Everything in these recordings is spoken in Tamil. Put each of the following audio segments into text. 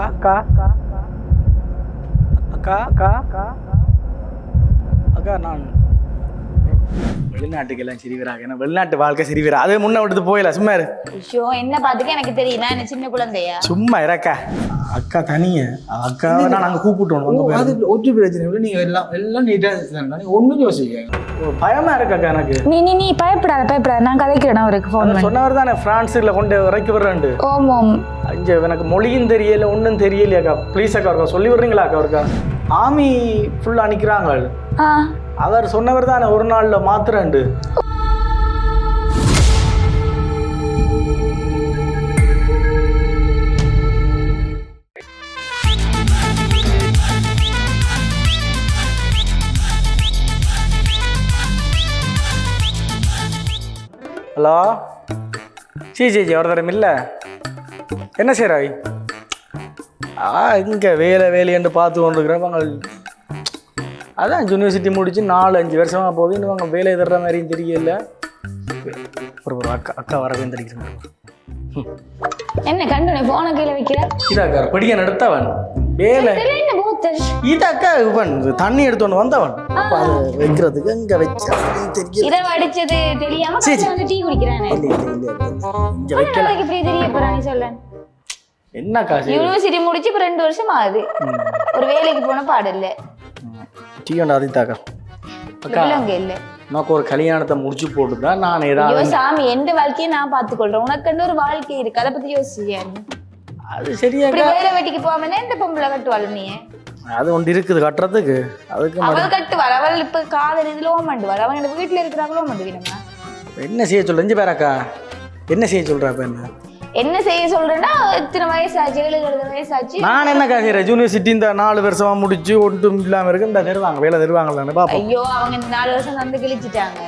அக்கா அக்கா அக்கா அக்கா அக்கா அக்கா நான் வெளிநாட்டுக்கெல்லாம் சிரிவராக ஏன்னா வெளிநாட்டு வாழ்க்கை சிரிவரா அது முன்ன விட்டுட்டு போயில சும்மா இரு. ஐயோ என்ன பாத்துக்க எனக்கு தெரியும் நான் என்ன சின்ன குழந்தையா? சும்மா இறக்கா. அக்கா தனிய அக்கா நான் அங்கே கூப்பிட்டோம். அது ஒற்று பிரச்சனை இல்லை. நீங்க எல்லாம் எல்லாம் நீட்டா நீங்க ஒண்ணும் யோசிக்க பயமா இருக்காக்கா எனக்கு? நீ நீ நீ பயப்படாத பயப்படாத. நான் கதைக்கிறேன் அவருக்கு ஃபோன் பண்ணி. சொன்னவர் தானே பிரான்ஸில் கொண்டு இறக்கி விடுறேன் ஓம் ஓம். அஞ்சு எனக்கு மொழியும் தெரியல ஒன்றும் தெரியலையாக்கா ப்ளீஸ் அக்கா இருக்கா சொல்லி விடுறீங்களா அக்கா இருக்கா ஆமி ஃபுல்லாக நிற்கிறாங்க ஆ. அவர் சொன்னவர் தானே ஒரு நாளில் மாத்திரண்டு. ஹலோ? சீ சீ சீ ஒரு தரம் இல்லை என்ன செய்கிறாய் ஆ இங்கே வேலை வேலையென்று பார்த்து கொண்டிருக்கிறவங்க அதான் யூனிவர்சிட்டி முடிச்சு நாலு அஞ்சு வருஷமாக போகுது. இன்னும் அவங்க வேலை தர்ற மாதிரியும் தெரியல. ஒரு ஒரு அக்கா அக்கா வரவே தெரியும் என்ன கண்டு போன கீழே வைக்கிற? இதாக்கா படிக்க நடத்தவன். வேலை. போத்து இதாக்கா இவன் தண்ணி எடுத்துட்டு வந்தவன். அப்போ அது வைக்கிறதுக்கு இங்கே வச்சா தெரியல. இதை வடிச்சது தெரியாம டீ குடிக்கிறானே. இல்லை, இல்லை, இல்லை. இங்க வைக்கல. இப்படி தெரிய போறா நீ சொல்ல. என்ன காசு யூனிவர்சிட்டி முடிச்சு இப்ப ரெண்டு வருஷம் ஆகுது. ஒரு வேலைக்கு போன பாடு இல்ல. டீ ஒன்று அதித்தாக்கா அக்கா இல்ல. உனக்கு ஒரு கல்யாணத்தை முடிச்சு போட்டுதான் நான் ஏதாவது சாமி எந்த வாழ்க்கையை நான் பாத்துக்கொள்றேன் உனக்குன்னு ஒரு வாழ்க்கை இருக்கு. அதை பத்தி யோசிச்சியா? அது சரியாக்கா. வேலை வெட்டிக்கு போகாம எந்த பொம்பளை கட்டுவாள் நீ? அது ஒன்று இருக்குது கட்டுறதுக்கு. அதுக்கு அவள் கட்டுவாள். அவள் இப்ப காதல் இதுல ஓமாண்டுவாள் அவன் இந்த வீட்டுல இருக்கிறாங்களோ ஓமாண்டுவினமா என்ன செய்ய சொல்ற? இஞ்சி பேராக்கா என்ன செய்ய சொல்ற இப்ப என்ன? என்ன செய்ய சொல்றேன்னா இத்தனை வயசாச்சு ஏழு எழுபது வயசாச்சு. நான் என்ன காசு யூனிவர்சிட்டி இந்த நாலு வருஷமா முடிச்சு ஒன்றும் இல்லாம இருக்கு. இந்த தருவாங்க வேலை தருவாங்களான்னு பாப்போம் ஐயோ அவங்க இந்த நாலு வருஷம் வந்து கிழிச்சிட்டாங்க.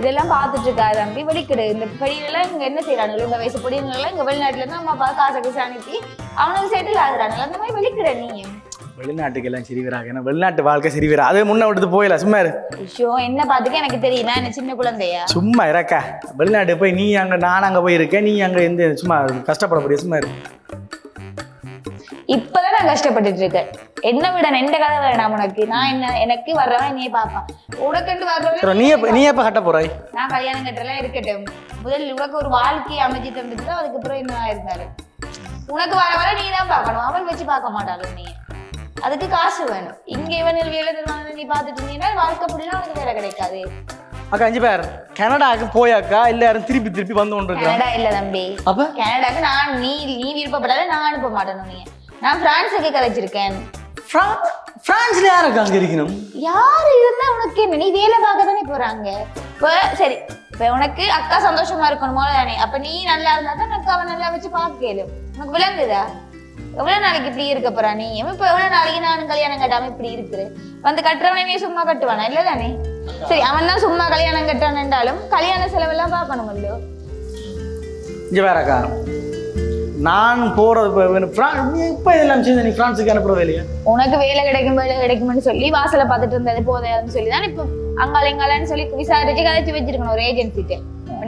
இதெல்லாம் பார்த்துட்டு இருக்கா தம்பி? வெளிக்கிடு. இந்த படியெல்லாம் இங்க என்ன செய்யறானுங்களோ இந்த வயசு படியெல்லாம் இங்க வெளிநாட்டுல இருந்து அம்மா அப்பா காசு காசு அனுப்பி அவனுக்கு செட்டில் ஆகுறானுங்க. அந்த மாதிரி வெளிக்கிட நீ. வெளிநாட்டுக்கு எல்லாம் சிரிவராக ஏன்னா வெளிநாட்டு வாழ்க்கை சிரிவரா அது முன்ன விட்டுட்டு போயில சும்மா இரு. ஐயோ என்ன பாத்துக்க எனக்கு தெரியும் நான் என்ன சின்ன குழந்தையா? சும்மா இறக்கா. வெளிநாட்டு போய் நீ அங்க நான் அங்க போயிருக்கேன் நீ அங்க எந்த சும்மா கஷ்டப்பட முடியும் சும்மா இரு. இப்பதான் நான் கஷ்டப்பட்டுட்டு இருக்கேன். என்ன விட எந்த கதை வேணாம் உனக்கு? நான் என்ன எனக்கு வர்றவன் நீ பாப்பான் உனக்கு வர்றவன் சரி, நீ எப்ப நீ எப்ப கட்ட போறாய் நான் கல்யாணம் கட்டெல்லாம் இருக்கட்டும். முதல் உனக்கு ஒரு வாழ்க்கையை அமைச்சு தந்துட்டு அதுக்கப்புறம் என்ன இருந்தாரு உனக்கு வர வர நீ தான் பார்க்கணும். அவன் வச்சு பார்க்க மாட்டாளு நீ. அதுக்கு காசு வேணும். இங்க இவன் வேலை தருவாங்க நீ பார்த்துட்டு இருந்தீங்கன்னா வாழ்க்கை அப்படின்னா உனக்கு வேலை கிடைக்காது. அக்கா அஞ்சு பேர். கனடாக்கு போயாக்கா? இல்ல யாரும் திருப்பி திருப்பி வந்து கொண்டு கனடா இல்ல தம்பி. அப்ப? கனடாக்கு நான் நீ நீ விருப்பப்படாத நான் அனுப்ப மாட்டேன் நீ நான் பிரான்ஸுக்கு கதைச்சிருக்கேன் பிரான்- பிரான்ஸ்ல யாருக்கு அங்க இருக்கணும்? யாரு இருந்தா உனக்கு என்ன? நீ வேலை பார்க்க தானே போறாங்க. இப்போ சரி. இப்போ உனக்கு அக்கா சந்தோஷமா இருக்கணுமோ தானே அப்ப நீ நல்லா இருந்தா தான் அக்காவை நல்லா வச்சு பார்க்கலும் உனக்கு விளங்குதா? எவ்வளவு நாளைக்கு இப்படி இருக்க போறா நீ? இப்ப எவ்வளவு நாளைக்கு நானும் கல்யாணம் கட்டாம இப்படி இருக்கிறேன்? வந்து கட்டுறவனே சும்மா கட்டுவானா? இல்ல தானே? சரி அவன் தான் சும்மா கல்யாணம் கட்டானாலும் கல்யாண செலவெல்லாம் பார்க்கணும் இல்லையோ இங்க வேறக்கா நான் போறது இப்ப இதெல்லாம் நீ பிரான்ஸுக்கு அனுப்புறதே இல்லையா? உனக்கு வேலை கிடைக்கும் வேலை கிடைக்கும்னு சொல்லி வாசலை பார்த்துட்டு இருந்தது போதையாதுன்னு சொல்லி தான் இப்போ அங்கால இங்காலன்னு சொல்லி விசாரிச்சு கதைச்சு வச்சிருக்கணும் ஒரு ஏஜென்சிட்டு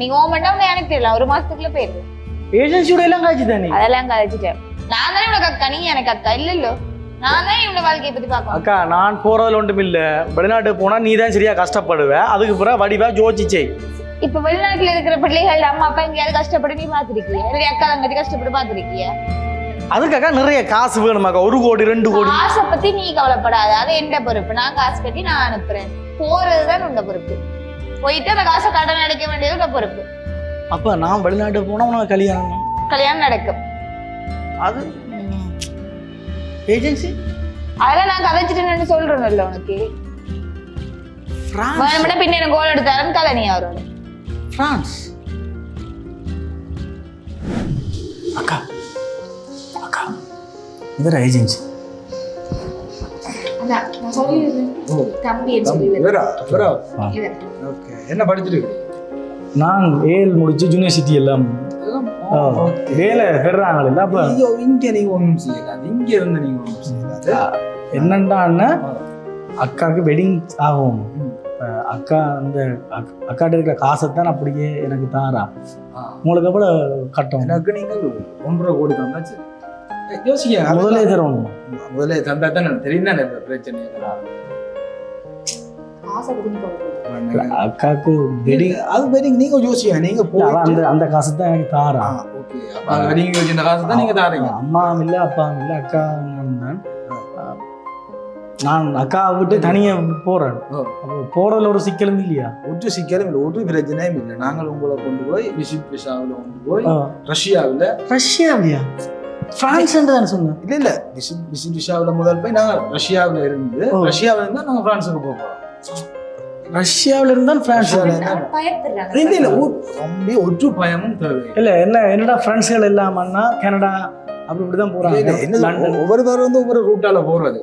நீ ஓமெண்டா உன்னை அனுப்பிடலாம். ஒரு மாசத்துக்குள்ள போயிடலாம் ஏஜென்சியோட எல்லாம் காய்ச்சி தானே அதெல்லாம் கதைச்சிட்டேன். நான் தானே உனக்கு அக்கா நீ எனக்கு அக்கா இல்லல்லோ நான் தான் இவனோட வாழ்க்கையை பத்தி பார்க்கணும் அக்கா நான் போறதுல ஒன்றும் இல்ல. வெளிநாட்டுக்கு போனா நீ தான் சரியா கஷ்டப்படுவ. அதுக்கு பிறகு வடிவா ஜோதிச்சே இப்ப வெளிநாட்டுல இருக்கிற பிள்ளைகள் அம்மா அப்பா எங்கேயாவது கஷ்டப்பட்டு நீ பாத்திருக்கிய இல்லை அக்கா தங்கச்சி கஷ்டப்பட்டு பாத்திருக்கிய அதுக்காக நிறைய காசு வேணுமாக்கா ஒரு கோடி ரெண்டு கோடி. காசை பத்தி நீ கவலைப்படாத. அது எந்த பொறுப்பு? நான் காசு கட்டி நான் அனுப்புறேன். போறதுதான் உண்ட பொறுப்பு. போயிட்டு அந்த காசை கடன் அடைக்க வேண்டியது பொறுப்பு. அப்ப நான் வெளிநாட்டுக்கு போனா உனக்கு கல்யாணம் கல்யாணம் நடக்கும். அது? ஏஜென்சி அதெல்லாம் நான் கதைச்சிட்டேன்னு சொல்றேன்ல உனக்கு. பிரான்ஸ் வேணும்னா பின்ன எனக்கு கோல் எடுத்தாருன்னு கதை நீ அவரோட பிரான்ஸ் அக்கா. அக்கா. இவர் ஏஜென்சி என்ன படிச்சிருக்கு நான் ஏல் முடிச்சு யூனிவர்சிட்டி எல்லாம் வேலை பெறாங்கள அப்ப? ஐயோ இங்க நீங்க ஒண்ணும் செய்யலாது இங்க இருந்து நீங்க ஒண்ணும் செய்யலாது என்னண்டா அண்ணன் அக்காவுக்கு வெட்டிங் ஆகும். அக்கா அந்த அக்- அக்காட்ட இருக்கிற காசை தான் அப்படியே எனக்கு தாரா. உங்களுக்கு எவ்வளவு கட்டம் எனக்கு நீங்கள் ஒன்றரை கோடி தந்தாச்சு. யோசிக்க முதலே தரணும். முதல்ல தந்தா தானே தெரியும் தானே இப்ப பிரச்சனை. அக்காவுக்கு வெடி நீங்க- அது பெரிய நீங்க யோசிக்க நீங்க அந்த அந்த காசு தான் எனக்கு தாரா ஓகே அப்ப நீங்க யோசிச்ச காசு தான் நீங்க தாரீங்க அம்மாவும் இல்லை அப்பாவும் இல்லை அக்கா நான் நான் அக்காவை விட்டு தனியா போறேன். ஓ. அப்போ போறதுல ஒரு சிக்கலும் இல்லையா? ஒரு சிக்கலும் இல்லை ஒரு பிரச்சனையும் இல்லை. நாங்கள் உங்களை கொண்டு போய் விசிட் விசாவில் கொண்டு போய். ரஷ்யாவில் ரஷ்யாவிலையா? பிரான்ஸ் தானே சொன்னேன். இல்ல இல்ல. விசிட் விசிட் விசாவில் முதல் போய் நாங்கள் ரஷ்யாவில் இருந்து. ரஷ்யாவில் இருந்தால் நாங்கள் பிரான்ஸுக்கு போக போகிறோம் ரஷ்யாவில இருந்தால் பிரான்ஸ் ரஷ்யாவில. இல்ல ஒரு பயமும் தேவை. இல்ல என்ன என்னடா ஃப்ரெண்ட்ஸ்கள் இல்லாமன்னா கனடா அப்படி இப்படி தான் போறாங்க ஒவ்வொருத்தர் வந்து ஒவ்வொரு ரூட்டால போறது.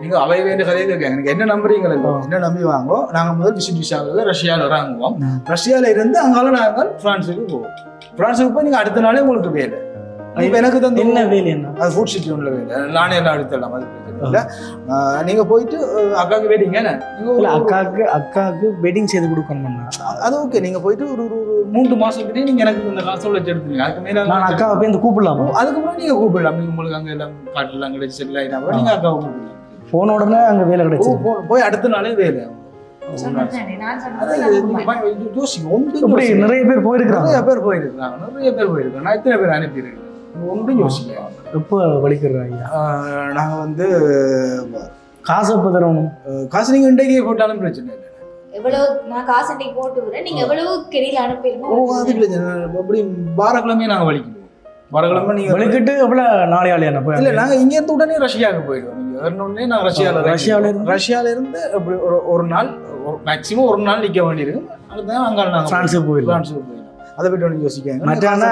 நீங்க அவை வேண்டிய கதையை கேட்க எனக்கு என்ன நம்புறீங்களா. என்ன நம்பி வாங்கோ? நாங்க முதல் விசிட் விசாவில் ரஷ்யாவில் இறங்குவோம் ம். ரஷ்யால இருந்து அங்கால நாங்கள் பிரான்ஸுக்கு போவோம். பிரான்ஸுக்கு போய் நீங்க அடுத்த நாளே உங்களுக்கு வேலை. இப்ப எனக்கு தந்து என்ன வேலை என்ன அது ஃபுட் சிட்டி ஒன்றில் வேலை. நானே எல்லாம் எடுத்துடலாம் அது இல்லை. ஆஹ் நீங்க போயிட்டு அக்காவுக்கு வெயிட்டிங்க என்ன நீங்க இல்ல அக்காவுக்கு அக்காவுக்கு வெட்டிங் செய்து கொடுக்கணும்னா அது ஓகே நீங்க போயிட்டு ஒரு ஒரு மூன்று மாசத்துலயே நீங்க எனக்கு இந்த காசு வச்சு எடுத்துங்க அதுக்கு மேல நான் அக்காவை போய் இந்த கூப்பிடலாமா? அதுக்கப்புறம் நீங்க கூப்பிடலாம். நீங்க உங்களுக்கு அங்க எல்லாம் காட்டுலாம் கிடைச்சி செட்டில் ஆயிட்டா அப்புறம் நீங்க அக்காவை கூப்பிடலாம். போன உடனே அங்க வேலை கிடைச்சு போய் அடுத்த நாளே வேலை. நிறைய பேர் போயிருக்கிறாங்க. நிறைய பேர் போயிருக்காங்க நிறைய பேர் போயிருக்காங்க நான் எத்தனை பேர் அனுப்பியிருக்கேன்? ஒன்றும் யோசிங்க எப்போ வலிக்கிறாங்க ஆஹ் நாங்க வந்து காசு தரணும் அஹ், காசு நீங்க இன்றைக்கே போட்டாலும் பிரச்சனை இல்லை. எவ்வளவு நான் காசு போட்டு விடுறேன். நீங்க எவ்வளவு ஓ அது பிரச்சனை. அப்படி வாரக்கிழமையே நாங்க வலிக்குவோம். வாரக்கிழமை நீங்க வலிக்கிட்டு எவ்வளவு நாளை ஆளி என்ன போய் இல்ல நாங்க இங்க இருந்து உடனே ரஷ்யாவுக்கு போயிடுவோம். நீங்க வரணுன்னே நாங்க ரஷ்யால ஆ, ரஷ்யால இருந்து? ரஷ்யால இருந்து அப்படி ஒரு ஒரு நாள் மேக்ஸிமம் ஒரு நாள் நிக்க வேண்டியிருக்கும். அடுத்த நாள் அங்க நாங்க பிரான்ஸுக்கு போயிடலாம். பிரான்ஸுக்கு போயிடலாம். அதை பற்றி ஒன்று யோசிக்காங்க மற்றானா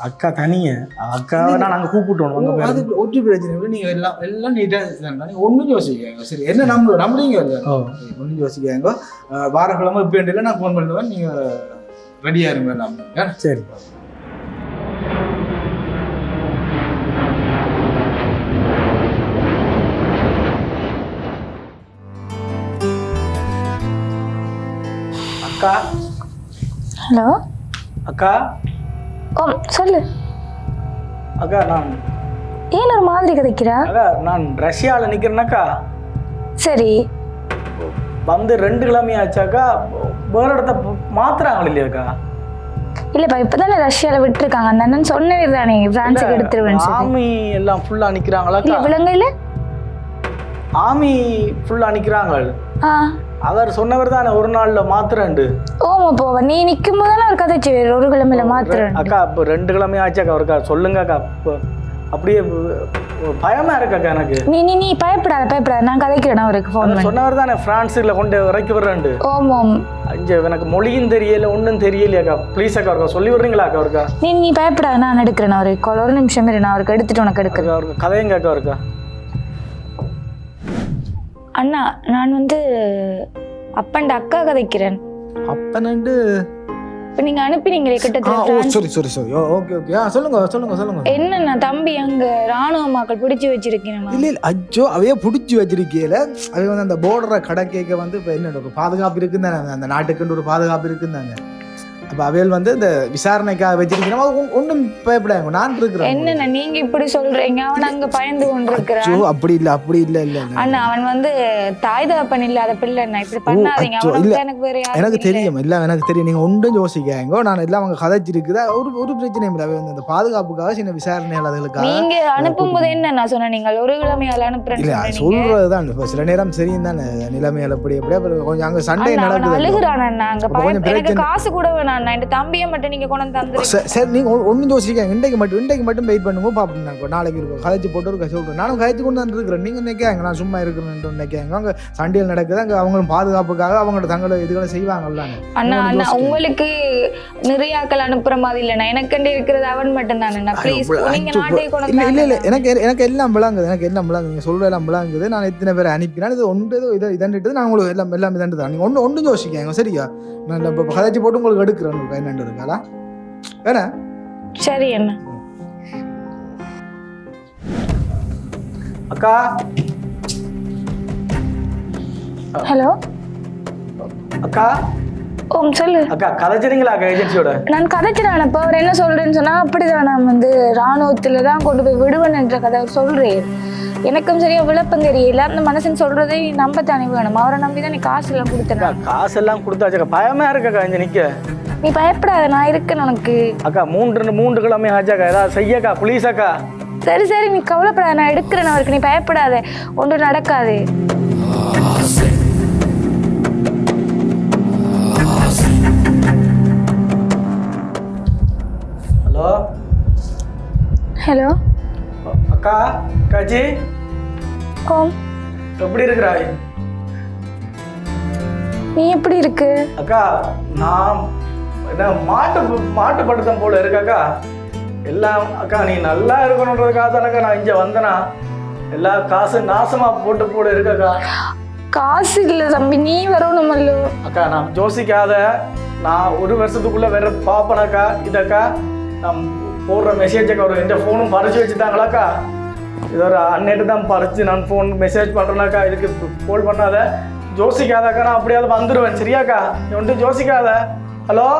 அக்கா தனிய அக்காவை நான் அங்க கூப்பிட்டோம் அது ஒற்று பிரச்சனை இல்லை. நீங்க எல்லாம் எல்லாம் நீட்டா நீங்க ஒண்ணும் யோசிக்காங்க சரி என்ன நம்புறீங்க இல்ல ஓ. ஒன்றும் யோசிக்காங்க வாரக்கிழமை இப்போ நான் ஃபோன் பண்ணுவேன். நீங்க ரெடியா இருங்க எல்லாம்? சரி. அக்கா. ஹலோ. அக்கா. ஓ சொல்லு. அக்கா நான் ஏன் ஒரு மாதிரி கதைக்கிறா? அக்கா நான் ரஷ்யாவில் நிற்கிறேனாக்கா சரி. வந்து ரெண்டு கிழமை ஆச்சாக்கா வேற இடத்த மாத்துறாங்க இல்லையாக்கா இல்லப்பா இப்பதானே ரஷ்யால விட்டுருக்காங்க. அந்த அண்ணன் சொன்னவே தானே பிரான்ஸுக்கு எடுத்துருவேன்னு சொல்லி. ஆமி எல்லாம் ஃபுல்லா இல்ல நிக்கிறாங்களாக்கா விலங்கையில ஆமி ஃபுல்லா நிக்கிறாங்க. ஆ. அவர் சொன்னவர் தானே ஒரு நாள்ல மாத்துறேன்டு. ஓமா போவ நீ நிக்கும் போதானே ஒரு கதை செய்வார் ஒரு கிழமையில மாத்துறேன் அக்கா இப்போ ரெண்டு கிழமை ஆச்சாக்கா அவருக்கா சொல்லுங்க அக்கா. அப்படியே பயமா இருக்காக்கா எனக்கு. நீ நீ நீ பயப்படாத பயப்படாத. நான் கதைக்கிறேன் அவருக்கு ஃபோன் அவர் சொன்னவர் தானே பிரான்ஸுல கொண்டு இறக்கி விடுறேன்டு. ஓம் ஓம். அஞ்சு எனக்கு மொழியும் தெரியல ஒன்றும் தெரியலையாக்கா ப்ளீஸ் அக்கா அவருக்கா சொல்லி விடுறீங்களா அக்கா அவருக்கா? நீ நீ பயப்படாத நான் எடுக்கிறேன் அவருக்கு. ஒரு நிமிஷம் இரு நான் அவருக்கு எடுத்துட்டு உனக்கு எடுக்கிறேன். அக்கா அவருக்கு கதையும் கேட்க அவருக்கா. அண்ணா நான் வந்து அப்பண்ட அக்கா கதைக்கிறேன். அப்பனண்டு இப்போ நீங்க அனுப்பினீங்களே கிட்டத்தட்ட. Sorry sorry sorry. Okay okay. ஆ சொல்லுங்க சொல்லுங்க சொல்லுங்க. என்னண்ணா தம்பி அங்க ராணுவ மக்கள் பிடிச்சு வச்சிருக்கேன் இல்ல இல்ல. அச்சோ அவையே பிடிச்சி வச்சிருக்கீல அவை வந்து அந்த போர்டரை கடை கேட்க வந்து இப்போ என்ன ஒரு பாதுகாப்பு இருக்குன்னு தானே? அந்த நாட்டுக்குன்னு ஒரு பாதுகாப்பு இருக்குந்தாங்க அப்போ அவையல் வந்து இந்த விசாரணைக்காக வச்சிருக்கிறோம் ஒன்றும் பயப்படாங்க நான் இருக்கிறேன் என்னண்ணா நீங்க இப்படி சொல்றீங்க? அவன் அங்க பயந்து கொண்டிருக்கிறான். அப்படி இல்ல அப்படி இல்ல இல்ல இல்ல. அண்ணா அவன் வந்து தாய் தகப்பன் இல்லாத பிள்ளை அண்ணா. இப்படி பண்ணாதீங்க. அவனுக்கு இல்ல. எனக்கு வேற எனக்கு இல்ல. தெரியும். எல்லாம் எனக்கு தெரியும். நீங்க ஒன்றும் யோசிக்காங்க நான் எல்லாம் அவங்க கதைச்சிருக்குதா? ஒரு ஒரு பிரச்சனையும் இல்லை. அவை வந்து அந்த பாதுகாப்புக்காக சின்ன விசாரணைகள் அதுகளுக்காக நீங்க அனுப்பும்போது என்ன நான் சொன்னேன் நீங்கள்? ஒரு கிழமையால அனுப்புறேன்னு இல்ல. சொல்றதுதான். இப்போ சில நேரம் சரியும் தானே. நிலைமைகள் அப்படி அப்படியே கொஞ்சம் அங்க சண்டை அவன் நடக்குது. அழுகுறான் அங்க கொஞ்சம். காசு கூட வேணாம் அண்ணா இந்த தம்பியை மட்டும் நீங்க கொண்டு வந்து சரி, சரி நீங்க ஒன்றும் யோசிக்காங்க இன்றைக்கு மட்டும் இன்றைக்கு மட்டும் வெயிட் பண்ணுங்க. பார்ப்போம் நான் நாளைக்கு இருக்கும். கதைச்சு போட்டு ஒரு சொல்றேன் நானும் கதைச்சு கொண்டு வந்து இருக்கிறேன் நீங்க நினைக்காங்க நான் சும்மா இருக்கிறேன் நினைக்காங்க அங்க சண்டையில் நடக்குது. அங்க அவங்களும் பாதுகாப்புக்காக அவங்களோட தங்களை இதுகளை செய்வாங்கல்ல. அண்ணா அண்ணா. உங்களுக்கு நிறைய ஆக்கள் அனுப்புற மாதிரி இல்லைண்ணா எனக்கண்டு இருக்கிறது அவன் மட்டும் தானே ப்ளீஸ் நீங்க நாட்டை கொண்டு இல்ல வந்து எனக்கு எனக்கு எல்லாம் விளங்குது. எனக்கு எல்லாம் விளங்குது. நீங்க சொல்ற எல்லாம் விளங்குது. நான் எத்தனை பேர் அனுப்பினா இது ஒன்று இதை இதன்ட்டு நான் உங்களுக்கு எல்லாம் எல்லாம் இதன்ட்டு தான் நீங்க ஒன்று ஒன்றும் யோசிக்காங்க சரியா? நான் இப்போ கதைச்சு போட்டு உங்களுக்கு எடுக்கிறேன். உங்களுக்கு என்னண்டு இருக்காடா வேணா சரி அண்ணா அக்கா? ஹலோ? அக்கா? ஓம் சொல்லு. அக்கா கதைச்சிருங்களா அக்கா ஏஜென்சியோட நான் கதைக்கிறேன் இப்போ அவர் என்ன சொல்றேன்னு சொன்னா அப்படிதான் நான் வந்து ராணுவத்துல தான் கொண்டு போய் விடுவேன் என்ற கதை அவர் சொல்றேன். எனக்கும் சரியா விளப்பம் தெரியல. அந்த மனுஷன் சொல்றதை நம்பத்தானே வேணும். அவரை நம்பி தான் நீ காசு எல்லாம் கொடுத்தேன் காசெல்லாம் கொடுத்தாச்சுக்கா பயமா இருக்கக்கா இங்க நிக்க. நீ பயப்படாத நான் இருக்கேன் உனக்கு. அக்கா மூன்று மூன்று கிழமை ஆச்சாக்கா ஏதாவது செய்யக்கா ப்ளீஸ் அக்கா. சரி சரி நீ கவலைப்படாத நான் எடுக்கிறேன் அவருக்கு நீ பயப்படாத. ஒன்றும் நடக்காது. ஹலோ? ஹலோ? அக்கா அக்காச்சி ஓம் எப்படி இருக்கிறாய்? நீ எப்படி இருக்கு? அக்கா நான் என்ன மாட்டு மாட்டு படுத்தம் போல இருக்காக்கா? எல்லாம் அக்கா நீ நல்லா இருக்கணுன்றதுக்காக தானக்கா நான் இங்கே வந்தேனா? எல்லா காசு நாசமா போட்டு போட இருக்கக்கா? காசு இல்ல தம்பி நீ வரணும் அக்கா நான் யோசிக்காத. நான் ஒரு வருஷத்துக்குள்ள வேற பாப்பனக்கா இதக்கா நான் போடுற மெசேஜ் ஒரு எந்த ஃபோனும் பறிச்சு வச்சுட்டாங்களாக்கா? இது ஒரு அன்னைட்டு தான் பறிச்சு நான் ஃபோன் மெசேஜ் பண்ணுறேனாக்கா இதுக்கு கால் பண்ணாத. யோசிக்காதக்கா நான் அப்படியாவது வந்துடுவேன் சரியாக்கா? நீ ஒன்றும் யோசிக்காத. ஹலோ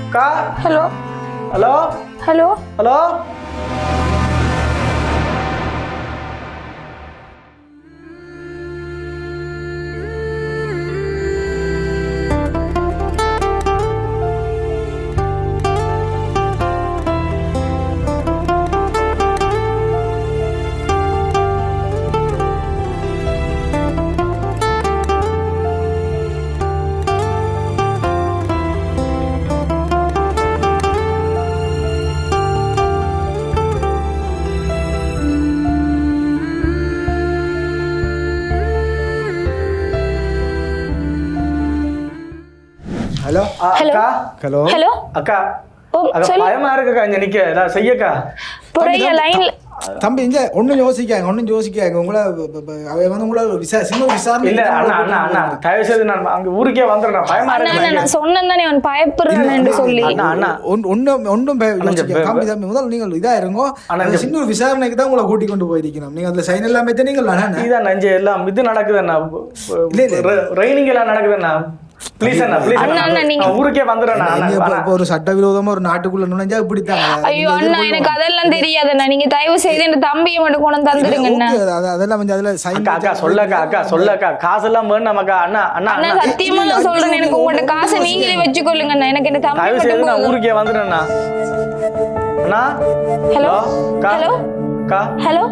அக்கா ஹலோ ஹலோ ஹலோ ஹலோ அக்கா? ஹலோ? ஹலோ? அக்கா பயமா இருக்குக்கா இங்க நிக்க. ஏதாவது செய்யக்கா. புரிய லைன்ல தம்பி இங்க ஒன்றும் யோசிக்காங்க ஒன்றும் யோசிக்காங்க. உங்களை அவ வந்து உங்களை விசா சின்ன விசாரணை இல்ல அண்ணா அண்ணா அண்ணா. தயவு செய்து நான் அங்க ஊருக்கே வந்துடுறேன். பயமா அண்ணா இருக்கு அண்ணா, நான் சொன்னேன் தானே அவன் பயப்படுறான்னு சொல்லி. அண்ணா அண்ணா ஒன்றும் பே- தம்பி தம்பி முதல்ல நீங்கள் இதா இருங்கோ. அண்ணா, அந்த இந்த- சின்ன விசாரணைக்கு தான் உங்களை கூட்டி கொண்டு போயிருக்கணும் நீங்க அந்த சைன் எல்லாமே நீங்கள் அண்ணா? இதான் நஞ்சு எல்லாம் இது நடக்குதுண்ணா. இல்ல, இல்ல. ரைனிங் எல்லாம் நடக்குதுண்ணா. ப்ளீஸ் அண்ணா வந்துடுறேன் ஒரு சட்டவிரோதமா ஒரு நாட்டுக்குள்ள நுழைஞ்சா இப்படித்தாங்க ஐயோ அண்ணா எனக்கு அதெல்லாம் தெரியாதுண்ணா. நீங்க தயவு செய்து இந்த தம்பியை மட்டும் கொண்டு அது- அதெல்லாம் வந்து அதுல சைன் அக்கா சொல்லக்கா அக்கா சொல்லக்கா. காசெல்லாம் வேணும் அக்கா அண்ணா அண்ணா அண்ணா சத்தியமா நான் சொல்றேன். எனக்கு உங்கள்ட்ட காசை நீங்களே வச்சுக்கொள்ளுங்க அண்ணா எனக்கு இந்த தம்பி தயவு செய்து நான். ஊருக்கே வந்துடுறேண்ணா அண்ணா? ஹலோ? அக்கா? ஹலோ? அக்கா ஹலோ?